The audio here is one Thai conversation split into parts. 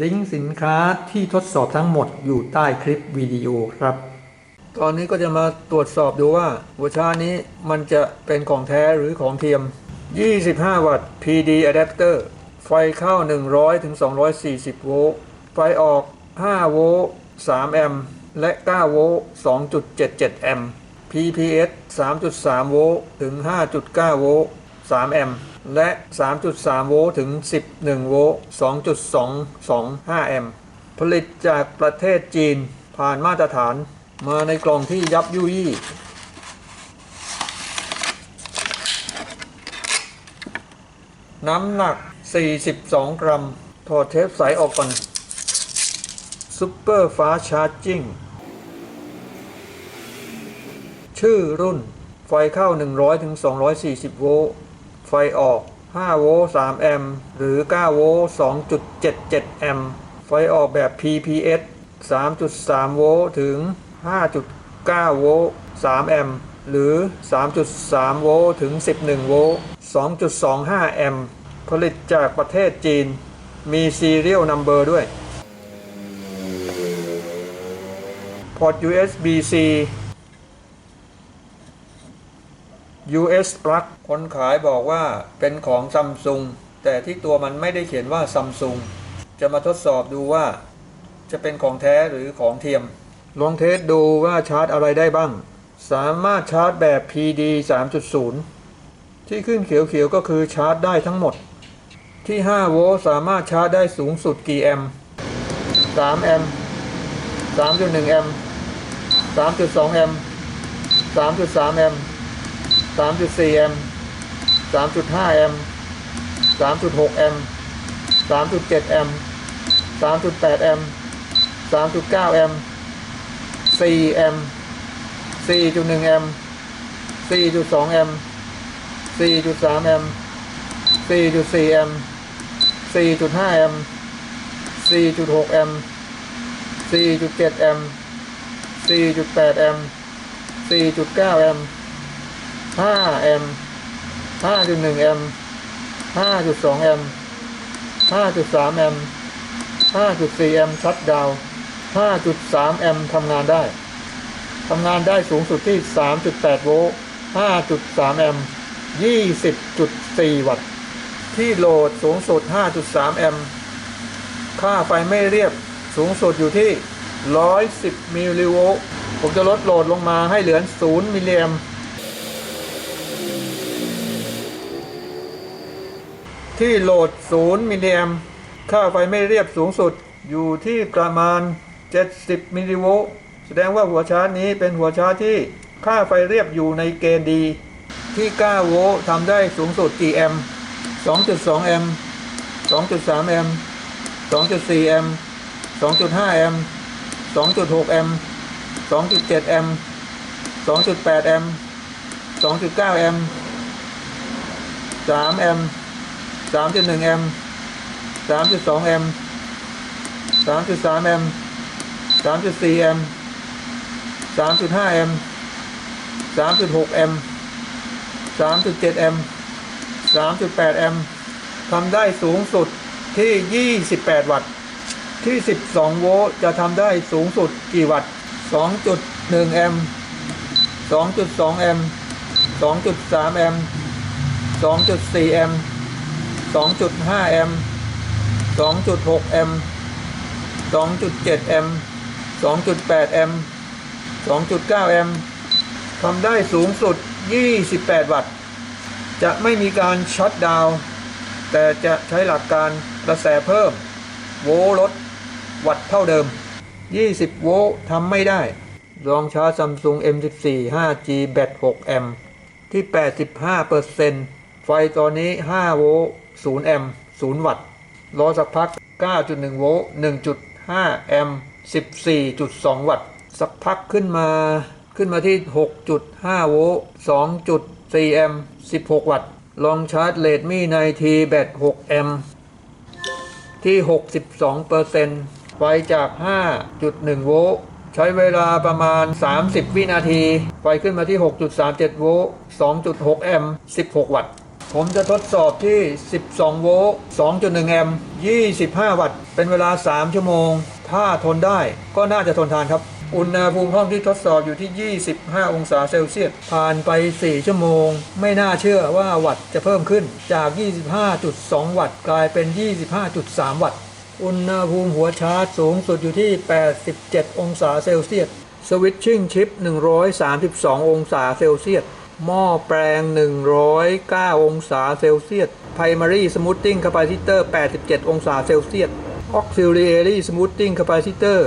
ลิงก์สินค้าที่ทดสอบทั้งหมดอยู่ใต้คลิปวิดีโอครับ ตอนนี้ก็จะมาตรวจสอบดูว่าหัวชาร์จนี้มันจะเป็นของแท้หรือของเทียม 25 วัตต์ PD adapter ไฟเข้า 100 ถึง 240 โวลต์ ไฟออก 5 โวลต์ 3 แอมป์ และ 9 โวลต์ 2.77 แอมป์ PPS 3.3 โวลต์ ถึง 5.9 โวลต์ 3 แอมป์ และ 3.3 โวลต์ถึง 11 โวลต์ 2.225 แอมป์ผลิตจากประเทศจีนผ่านมาตรฐานมาในกล่องที่ยับยุยี่น้ำหนัก 42 กรัม ถอดเทปใสออกก่อนซุปเปอร์ฟ้าชาร์จิ่งชื่อรุ่น ไฟเข้า 100ถึง240 โวลต์ ไฟออก 5 โวลต์3แอมป์หรือ 9 โวลต์2.77 แอมป์ ไฟออกแบบ PPS 3.3 โวลต์ถึง 5.9 โวลต์3แอมป์หรือ 3.3 โวลต์ถึง 11 โวลต์2.25 แอมป์ผลิตจากประเทศจีน มี Serial Number ด้วย พอร์ต USB-C US plug คนขายบอกว่าเป็นของซัมซุงแต่ที่ตัวมันไม่ได้เขียนว่าซัมซุงจะมาทดสอบดูว่า จะเป็นของแท้หรือของเทียม ลองเทสดูว่าชาร์จอะไรได้บ้าง สามารถชาร์จแบบ PD 3.0 ที่ขึ้นเขียวๆก็คือชาร์จได้ทั้งหมด ที่ 5 โวลต์สามารถชาร์จได้สูงสุดกี่แอมป์3แอมป์3.1 แอมป์3.2 แอมป์3.3 แอมป์ 3.4แอมป์3.5แอมป์3.6แอมป์3.7แอมป์3.8แอมป์3.9แอมป์4แอมป์4.1แอมป์4.2แอมป์4.3แอมป์4.4แอมป์4.5แอมป์4.6แอมป์4.7แอมป์4.8แอมป์4.9แอมป์ 5แอมป์5.1แอมป์5.2แอมป์5.3แอมป์5.4แอมป์ชัดดาว5.3แอมป์ทำงานได้ทำงานได้สูงสุดที่ 3.8 โวลต์5.3 แอมป์20.4 วัตต์ ที่โหลดสูงสุด 5.3 แอมป์ค่าไฟไม่เรียบสูงสุดอยู่ที่ 110 มิลลิโวลต์ผมจะลดโหลดลงมาให้เหลือ 0 มิลลิแอมป์ ที่โหลด0มิลลิแอมค่าไฟไม่เรียบสูงสุดอยู่ที่ประมาณ 70 มิลลิโวลต์แสดงว่าหัวชาร์จนี้เป็นหัวชาร์จที่ค่าไฟเรียบอยู่ในเกณฑ์ดี ที่ 9 โวลต์ทำได้สูงสุดกี่แอมป์2.2 แอมป์ 2.3 แอมป์ 2.4 แอมป์ 2.5 แอมป์ 2.6 แอมป์ 2.7 แอมป์ 2.8 แอมป์ 2.9 แอมป์ 3 แอมป์ สามจุดหนึ่งแอมสามจุดสองแอมสามจุดสามแอมสามจุดสี่แอมสามจุดห้าแอมสามจุดหกแอมสามจุดเจ็ดแอมสามจุดแปดแอมทำได้สูงสุดที่ยี่สิบแปดวัตต์ ที่สิบสองโวลต์จะทำได้สูงสุดกี่วัตต์สองจุดหนึ่งแอมสองจุดสองแอมสองจุดสามแอมสองจุดสี่แอม 2.5 แอมป์ 2.6 แอมป์ 2.7 แอมป์ 2.8 แอมป์ 2.9 แอมป์ทำได้สูงสุด 28 วัตต์ จะไม่มีการช็อตดาวน์แต่จะใช้หลักการกระแสเพิ่ม โวลต์ลดวัตต์เท่าเดิม 20 โวลต์ทำไม่ได้ลองชาร์จ Samsung M14 5G แบต6แอมป์ที่ 85%ไฟตอนนี้ 5 โวลต์ 0 แอมป์ 0 วัตต์ รอสักพัก 9.1 โวลต์ 1.5 แอมป์ 14.2 วัตต์ สักพักขึ้นมา ขึ้นมาที่ 6.5 โวลต์ 2.4 แอมป์ 16 วัตต์ ลองชาร์จเลดมี่ในทีแบต 6 แอมป์ ที่ 62%ไฟจาก 5.1 โวลต์ใช้เวลาประมาณ 30 วินาที ไฟขึ้นมาที่ 6.37 โวลต์ 2.6 แอมป์ 16 วัตต์ ผมจะทดสอบที่ 12 โวลต์ 2.1 แอมป์ 25 วัตต์ เป็นเวลา 3 ชั่วโมง ถ้าทนได้ก็น่าจะทนทานครับ อุณหภูมิห้องที่ทดสอบอยู่ที่ 25 องศาเซลเซียส ผ่านไป 4 ชั่วโมง ไม่น่าเชื่อว่าวัตต์จะเพิ่มขึ้นจาก 25.2 วัตต์ กลายเป็น 25.3 วัตต์ อุณหภูมิหัวชาร์จสูงสุดอยู่ที่ 87 องศาเซลเซียส สวิตชิ่งชิป 132 องศาเซลเซียส หม้อแปลง 109 องศาเซลเซียส Primary Smoothing Capacitor 87 องศาเซลเซียส Auxiliary Smoothing Capacitor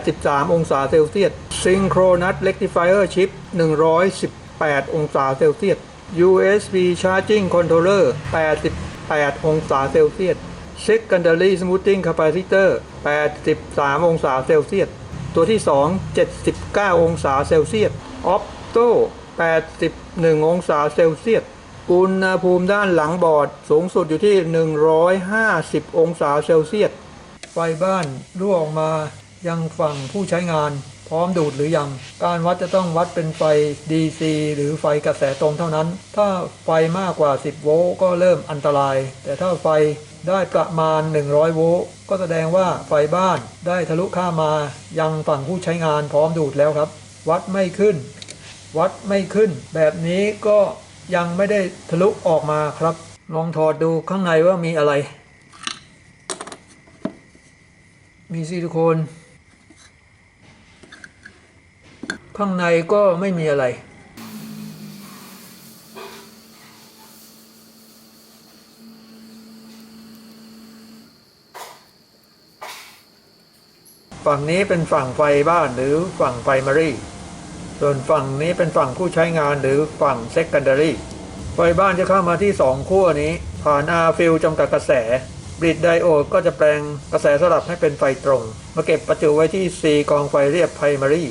83 องศาเซลเซียส Synchronous Rectifier Chip 118 องศาเซลเซียส USB Charging Controller 88 องศาเซลเซียส Secondary Smoothing Capacitor 83 องศาเซลเซียส ตัวที่ 2 79 องศาเซลเซียส Opto 81 องศาเซลเซียส อุณหภูมิด้านหลังบอร์ดสูงสุดอยู่ที่ 150 องศาเซลเซียส ไฟบ้านรั่วออกมายังฝั่งผู้ใช้งาน พร้อมดูดหรือยัง การวัดจะต้องวัดเป็นไฟ DC หรือไฟกระแสตรงเท่านั้น ถ้าไฟมากกว่า 10 โวลต์ก็เริ่มอันตราย แต่ถ้าไฟได้ประมาณ 100 โวลต์ก็แสดงว่าไฟบ้านได้ทะลุข้ามมายังฝั่งผู้ใช้งานพร้อมดูดแล้วครับ วัดไม่ขึ้น วัดไม่ขึ้น แบบนี้ก็ยังไม่ได้ทะลุออกมาครับ ลองถอดดูข้างในว่ามีอะไร มีซิลิโคน ข้างในก็ไม่มีอะไรฝั่งนี้เป็นฝั่งไฟบ้านหรือฝั่งไฟมารี ส่วนฝั่งนี้เป็นฝั่งผู้ใช้งานหรือฝั่ง secondary ไฟบ้านจะเข้ามาที่ 2 ขั้วนี้ ผ่านอาฟิลจำกัดกระแสบริดไดโอดก็จะแปลงกระแสสลับให้เป็นไฟตรง มาเก็บประจุไว้ที่ C กองไฟเรียบ primary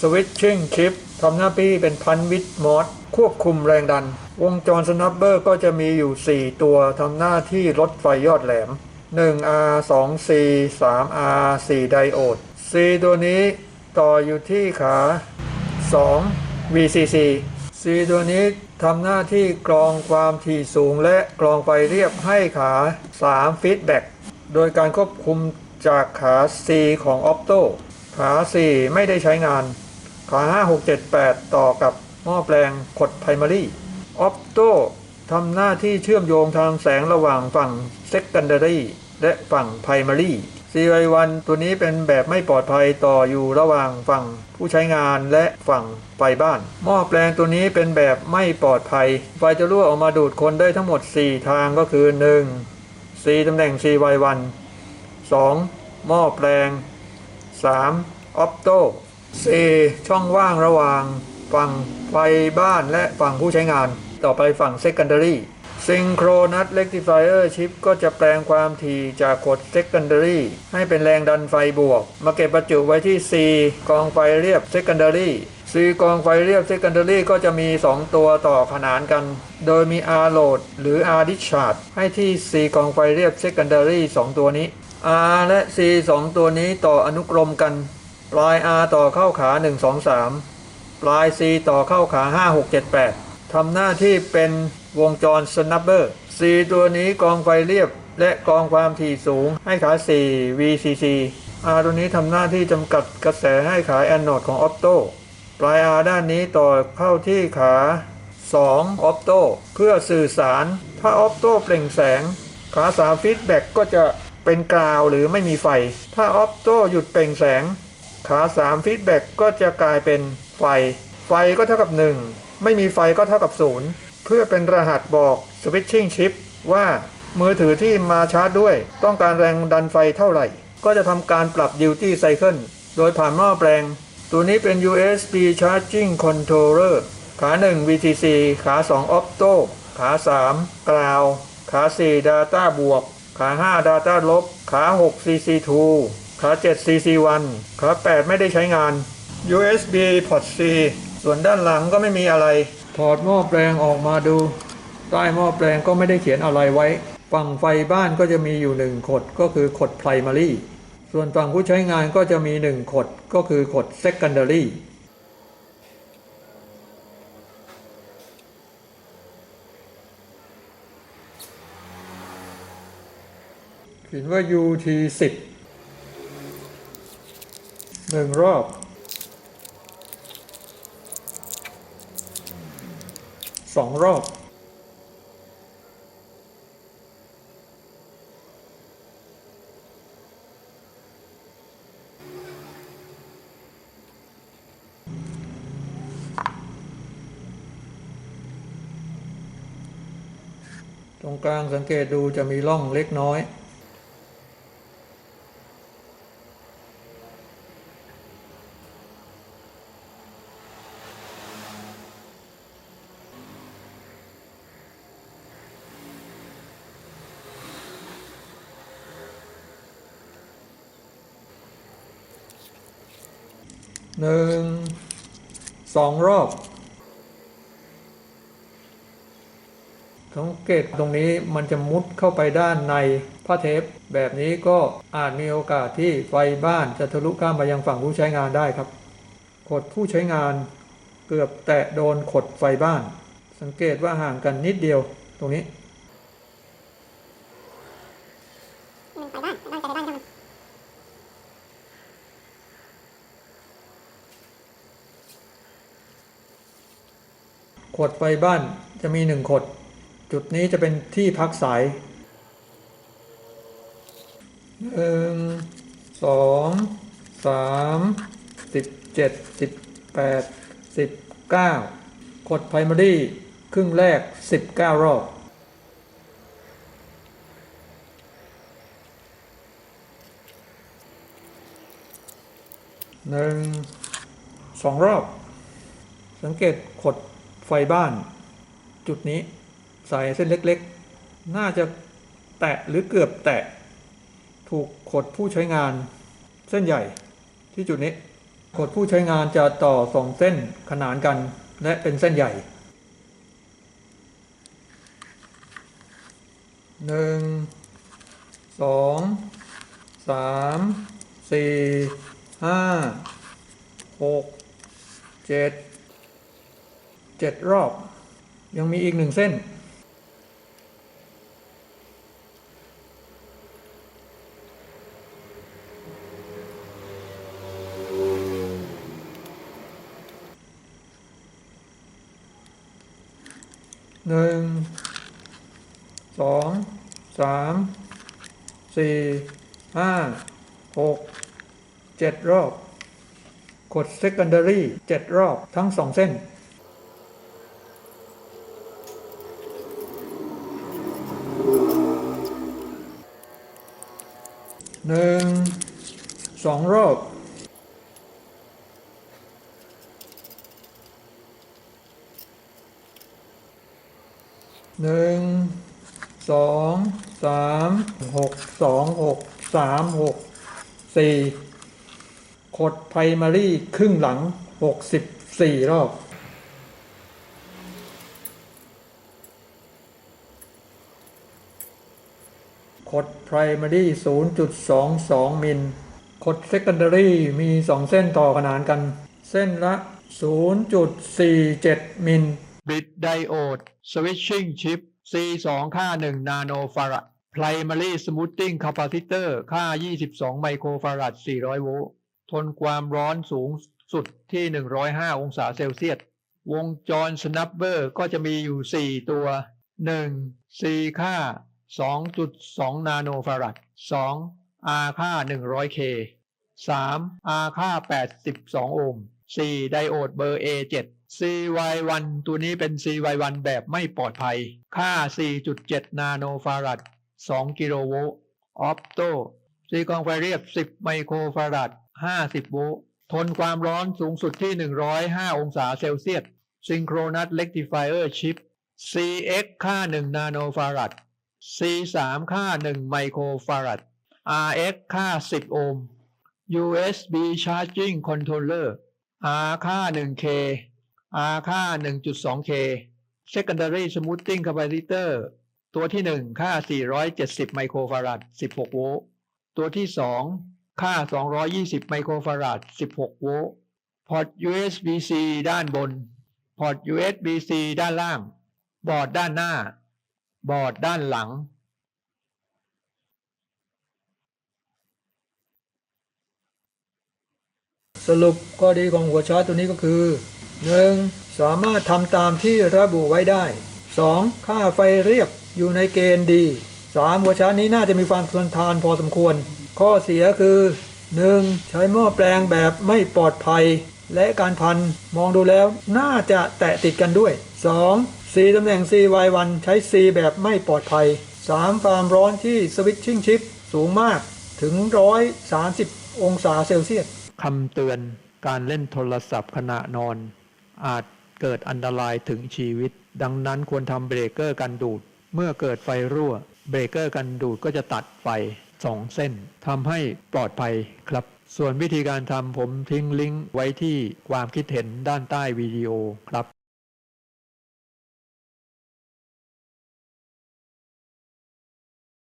switching chip ทำหน้าที่เป็นพันวิดมอสควบคุมแรงดัน วงจรสนับเบอร์ก็จะมีอยู่ 4 ตัวทำหน้าที่ลดไฟยอดแหลม 1R 2C 3R 4 ไดโอด C ตัวนี้ต่ออยู่ที่ขา 2 VCC C ตัวนี้ทำหน้าที่กรองความถี่สูงและกรองไฟเรียบให้ขา3 Feedback โดยการควบคุมจากขา C ของ Opto ขา4ไม่ได้ใช้งาน ขา 5 6 7 8 ต่อกับหม้อแปลงขด Primary Opto ทำหน้าที่เชื่อมโยงทางแสงระหว่างฝั่ง Secondary และฝั่ง Primary CY1 ตัวนี้เป็นแบบไม่ปลอดภัยต่ออยู่ระหว่างฝั่งผู้ใช้งานและฝั่งไฟบ้าน หม้อแปลงตัวนี้เป็นแบบไม่ปลอดภัย ไฟจะรั่วออกมาดูดคนได้ทั้งหมด 4 ทางก็คือ 1. C ตำแหน่ง CY1 2. หม้อแปลง 3. Opto 4. ช่องว่างระหว่างฝั่งไฟบ้านและฝั่งผู้ใช้งาน ต่อไปฝั่ง Secondary Synchronous Rectifier Chip ก็จะแปลงความถี่จากกด Secondary ให้เป็นแรงดันไฟบวก มาเก็บบรรจุไว้ที่ C กองไฟเรียบ Secondary C กองไฟเรียบ Secondary ก็จะมี 2 ตัวต่อขนานกัน โดยมี R load หรือ R discharge ให้ที่ C กองไฟเรียบ Secondary 2 ตัวนี้ R และ C 2 ตัวนี้ต่ออนุกรมกัน ปลาย R ต่อเข้าขา 1 2 3 ปลาย C ต่อเข้าขา 5 6 7 8ทำหน้าที่เป็น วงจรสนับเบอร์ C ตัวนี้กองไฟเรียบ และกองความถี่สูงให้ขา 4 VCC R ตัวนี้ทำหน้าที่จำกัดกระแสให้ขาแอนโนดของ Opto ปลาย R ด้านนี้ต่อเข้าที่ขา2 Opto เพื่อสื่อสาร ถ้า Opto เปล่งแสง ขา3 Feedback ก็จะเป็นกราวหรือไม่มีไฟ ถ้า Opto หยุดเปล่งแสง ขา3 Feedback ก็จะกลายเป็นไฟ ไฟก็เท่ากับ 1 ไม่มีไฟก็เท่ากับ 0 เพื่อเป็นรหัสบอก Switching Chip ว่า มือถือที่มาชาร์จด้วย ต้องการแรงดันไฟเท่าไหร่ ก็จะทำการปรับ Duty Cycle โดยผ่านหม้อแปลง ตัวนี้เป็น USB Charging Controller ขา 1 VTC ขา 2 Opto ขา3 Ground ขา 4 Data บวก ขา 5 Data ลบ ขา 6 CC2 ขา 7 CC1 ขา 8 ไม่ได้ใช้งาน USB Port C ส่วนด้านหลังก็ไม่มีอะไร ถอดหม้อแปลงออกมาดู ใต้หม้อแปลงก็ไม่ได้เขียนอะไรไว้ ฝั่งไฟบ้านก็จะมีอยู่หนึ่งขดก็คือขดพล์มารีส่วนฝั่งผู้ใช้งานก็จะมีหนึ่งขดก็คือขด secondary เขียนว่า UT10 หนึ่งรอบ สองรอบ ตรงกลางสังเกตดูจะมีร่องเล็กน้อย หนึ่งสองรอบสังเกตตรงนี้มันจะมุดเข้าไปด้านในผ้าเทป แบบนี้ก็อาจมีโอกาสที่ไฟบ้านจะทะลุข้ามไปยังฝั่งผู้ใช้งานได้ครับ ขดผู้ใช้งานเกือบแตะโดนขดไฟบ้าน สังเกตว่าห่างกันนิดเดียวตรงนี้ หนึ่งไปบ้านบ้านจะไปบ้านเท่ามัน ขดไฟบ้านจะมีหนึ่งขด จุดนี้จะเป็นที่พักสายหนึ่งสองสามสิบเจ็ดสิบแปดสิบเก้าขดไพรมารีครึ่งแรกสิบเก้ารอบหนึ่งสองรอบ สังเกตขด ไฟบ้าน จุดนี้สายเส้นเล็กๆ น่าจะแตะหรือเกือบแตะ ถูกขดผู้ใช้งานเส้นใหญ่ที่จุดนี้ขดผู้ใช้งานจะต่อสองเส้นขนานกันและเป็นเส้นใหญ่หนึ่งสองสามสี่ห้าหกเจ็ด เจ็ดรอบ ยังมีอีกหนึ่งเส้น หนึ่ง สอง สาม สี่ ห้า หก เจ็ดรอบ กด secondary เจ็ดรอบทั้งสองเส้น หนึ่งสองรอบหนึ่งสองสามหกสองหกสามหกสี่ขดไพรมารีครึ่งหลังหกสิบสี่รอบ ด primary 0.22 มิลขด secondary มี 2 เส้นต่อขนานกัน เส้นละ 0.47 มิล บิดไดโอด switching chip C2 ค่า1นาโนฟาราด primary smoothing capacitor ค่า 22 ไมโครฟาราด 400 โวลต์ ทนความร้อนสูงสุดที่ 105 องศาเซลเซียส วงจรสนับเบอร์ก็จะมีอยู่ 4 ตัว 1. C ค่า 2.2 นาโนฟาราด 2. R ค่า 100K 3. R ค่า 82 โอห์ม 4. ไดโอดเบอร์ A7 CY1 ตัวนี้เป็น CY1 แบบไม่ปลอดภัย ค่า 4.7 นาโนฟาราด2 กิโลโวลต์ ออปโตซีกองไฟเรียบ 10 ไมโครฟาราด50 โวลต์ ทนความร้อนสูงสุดที่ 105 องศาเซลเซียสซิงโครนัสเ e กติฟายเออร์ชิป CX ค่า 1 นาโนฟารา C3 ค่า 1 ไมโครฟาราด RX ค่า 10 โอห์ม USB Charging Controller R ค่า 1K R ค่า 1.2K Secondary Smoothing Capacitor ตัวที่ 1 ค่า 470 ไมโครฟาราด16 โวลต์ ตัวที่ 2 ค่า 220 ไมโครฟาราด16 โวลต์ พอร์ต USB-C ด้านบน พอร์ต USB-C ด้านล่าง บอร์ดด้านหน้า บอร์ดด้านหลัง สรุปข้อดีของหัวชาร์ตตัวนี้ก็คือ 1. สามารถทำตามที่ระบุไว้ได้ 2. ค่าไฟเรียบอยู่ในเกณฑ์ดี 3. หัวชาร์ตนี้น่าจะมีความทนทานพอสมควร ข้อเสียคือ 1. ใช้หม้อแปลงแบบไม่ปลอดภัยและการพันมองดูแล้วน่าจะแตะติดกันด้วย 2. C ตำแหน่ง CY1 ใช้ C แบบไม่ปลอดภัย 3. ความร้อนที่สวิตชิ่งชิปสูงมากถึง 130 องศาเซลเซียสคำเตือนการเล่นโทรศัพท์ขณะนอน อาจเกิดอันตรายถึงชีวิต ดังนั้นควรทำเบรกเกอร์กันดูด เมื่อเกิดไฟรั่ว เบรกเกอร์กันดูดก็จะตัดไฟสองเส้นทำให้ปลอดภัยครับ ส่วนวิธีการทำผมทิ้งลิงก์ไว้ที่ความคิดเห็นด้านใต้วิดีโอครับ